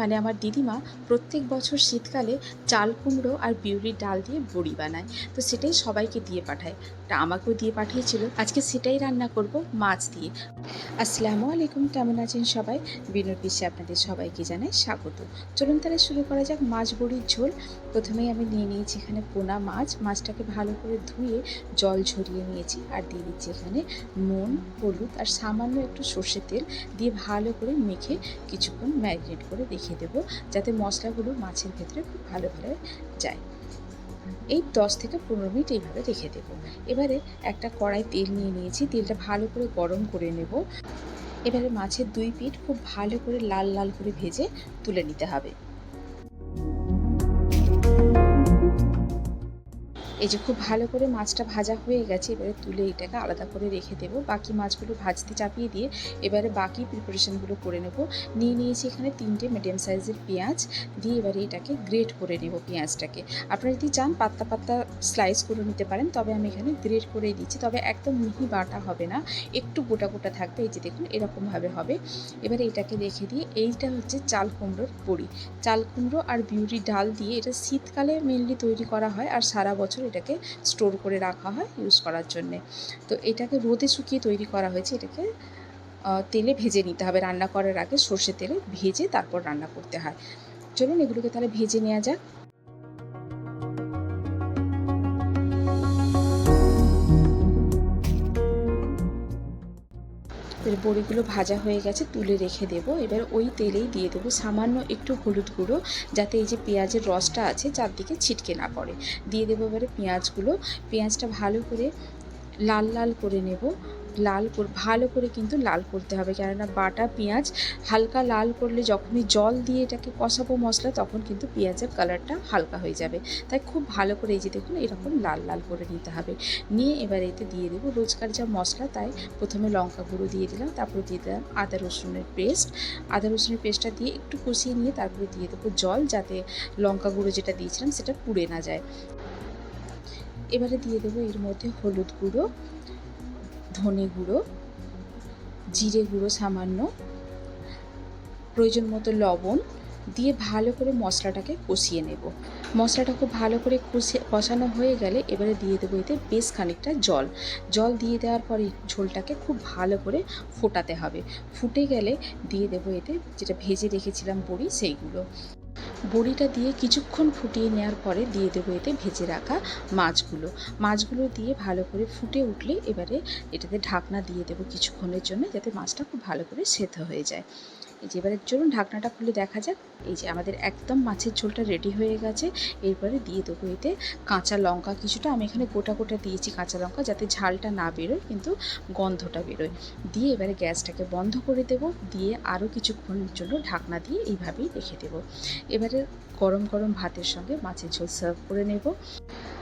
মানে আমার দিদিমা প্রত্যেক বছর শীতকালে চাল কুমড়ো আর বিউরির ডাল দিয়ে বড়ি বানায়। তো সেটাই সবাইকে দিয়ে পাঠায়। তা আমাকেও দিয়ে পাঠিয়েছিল। আজকে সেটাই রান্না করব, মাছ দিয়ে। আসসালামু আলাইকুম, কেমন আছেন সবাই? বিনোর বিশ্বে আপনাদের সবাইকে জানাই স্বাগত। চলুন তাহলে শুরু করা যাক মাছ বড়ির ঝোল। প্রথমেই আমি নিয়ে নিয়েছি এখানে পোনা মাছ। মাছটাকে ভালো করে ধুয়ে জল ঝরিয়ে নিয়েছি আর দিয়ে দিচ্ছি এখানে নুন, হলুদ আর সামান্য একটু সর্ষের তেল দিয়ে ভালো করে মেখে কিছুক্ষণ ম্যারিনেট করে রেখে দেবো, যাতে মশলাগুলো মাছের ভেতরে খুব ভালোভাবে যায়। এই দশ থেকে পনেরো মিনিট এইভাবে রেখে দেব। এবারে একটা কড়াই তেল নিয়ে নিয়েছি, তেলটা ভালো করে গরম করে নেব। এবারে মাছের দুই পিঠ খুব ভালো করে লাল লাল করে ভেজে তুলে নিতে হবে। এই যে খুব ভালো করে মাছটা ভাজা হয়ে গেছে, এবারে তুলে এটাকে আলাদা করে রেখে দেবো। বাকি মাছগুলো ভাজতে চাপিয়ে দিয়ে এবারে বাকি প্রিপারেশনগুলো করে নেব। নিয়ে নিয়েছি এখানে তিনটে মিডিয়াম সাইজের পেঁয়াজ, দিয়ে এবারে এটাকে গ্রেট করে নেব পেঁয়াজটাকে। আপনারা যদি চান পাত্তা পাত্তা স্লাইস করে নিতে পারেন, তবে আমি এখানে গ্রেট করেই দিচ্ছি। তবে একদম মিহি বাটা হবে না, একটু গোটা গোটা থাকবে। এই যে দেখুন এরকমভাবে হবে। এবারে এটাকে রেখে দিয়ে এইটা হচ্ছে চাল কুমড়োর বড়ি চাল কুমড়ো আর বিউরি ডাল দিয়ে এটা শীতকালে মেনলি তৈরি করা হয়, আর সারা বছর এটাকে স্টোর করে রাখা হয় ইউজ করার জন্যে। তো এটাকে রোদে শুকিয়ে তৈরি করা হয়েছে। এটাকে তেলে ভেজে নিতে হবে। রান্না করার আগে সর্ষে তেলে ভেজে তারপর রান্না করতে হয়। চলুন এগুলোকে তাহলে ভেজে নেওয়া যাক। এবার বড়িগুলো ভাজা হয়ে গেছে, তুলে রেখে দেব। এবার ওই তেলেই দিয়ে দেবো সামান্য একটু হলুদ গুঁড়ো, যাতে এই যে পেঁয়াজের রসটা আছে, চারদিকে ছিটকে না পড়ে। দিয়ে দেবো এবারে পেঁয়াজগুলো। পেঁয়াজটা ভালো করে লাল লাল করে নেব। লাল ভালো করে কিন্তু লাল করতে হবে। কেননা বাটা, পেঁয়াজ হালকা লাল করলে যখনই জল দিয়ে এটাকে কষাবো মশলা, তখন কিন্তু পেঁয়াজের কালারটা হালকা হয়ে যাবে। তাই খুব ভালো করে এই যে দেখুন, এরকম লাল লাল করে নিতে হবে। নিয়ে এবার এতে দিয়ে দেবো রোজকার যা মশলা, তাই প্রথমে লঙ্কা গুঁড়ো দিয়ে দিলাম, তারপরে দিয়ে দিলাম আদা, রসুনের পেস্ট আদা, রসুনের পেস্টটা দিয়ে একটু কষিয়ে নিয়ে তারপরে দিয়ে দেবো জল, যাতে লঙ্কা গুঁড়ো যেটা দিয়েছিলাম সেটা পুড়ে না যায়। এবারে দিয়ে দেবো এর মধ্যে হলুদ গুঁড়ো। ধনে গুঁড়ো, জিরে গুঁড়ো সামান্য, প্রয়োজন মতো লবণ দিয়ে ভালো করে মশলাটাকে কষিয়ে নেব। মশলাটা খুব ভালো করে কষিয়ে কষানো হয়ে গেলে এবারে দিয়ে দেবো এতে বেশ খানিকটা জল। জল দিয়ে দেওয়ার পরে ঝোলটাকে খুব ভালো করে ফোটাতে হবে। ফুটে গেলে দিয়ে দেবো এতে যেটা ভেজে রেখেছিলাম বড়ি সেইগুলো। বড়িটা দিয়ে কিছুক্ষণ ফুটিয়ে নেওয়ার পরে দিয়ে দেবো এতে ভেজে রাখা মাছগুলো। মাছগুলো দিয়ে ভালো করে ফুটে উঠলে এবারে এটাতে ঢাকনা দিয়ে দেবো কিছুক্ষণের জন্য, যাতে মাছটা খুব ভালো করে সেদ্ধ হয়ে যায়। এই যে এবারে চলুন ঢাকনাটা খুলে দেখা যাক। এই যে আমাদের একদম মাছের ঝোলটা রেডি হয়ে গেছে। এরপরে দিয়ে দেবো এতে কাঁচা লঙ্কা। কিছুটা আমি এখানে গোটা গোটা দিয়েছি কাঁচা লঙ্কা যাতে ঝালটা না বেরোয়, কিন্তু গন্ধটা বেরোয়। দিয়ে এবারে গ্যাসটাকে বন্ধ করে দেবো। দিয়ে আরও কিছুক্ষণের জন্য ঢাকনা দিয়ে এইভাবেই রেখে দেবো। এবারে গরম গরম ভাতের সঙ্গে মাছের ঝোল সার্ভ করে নেব।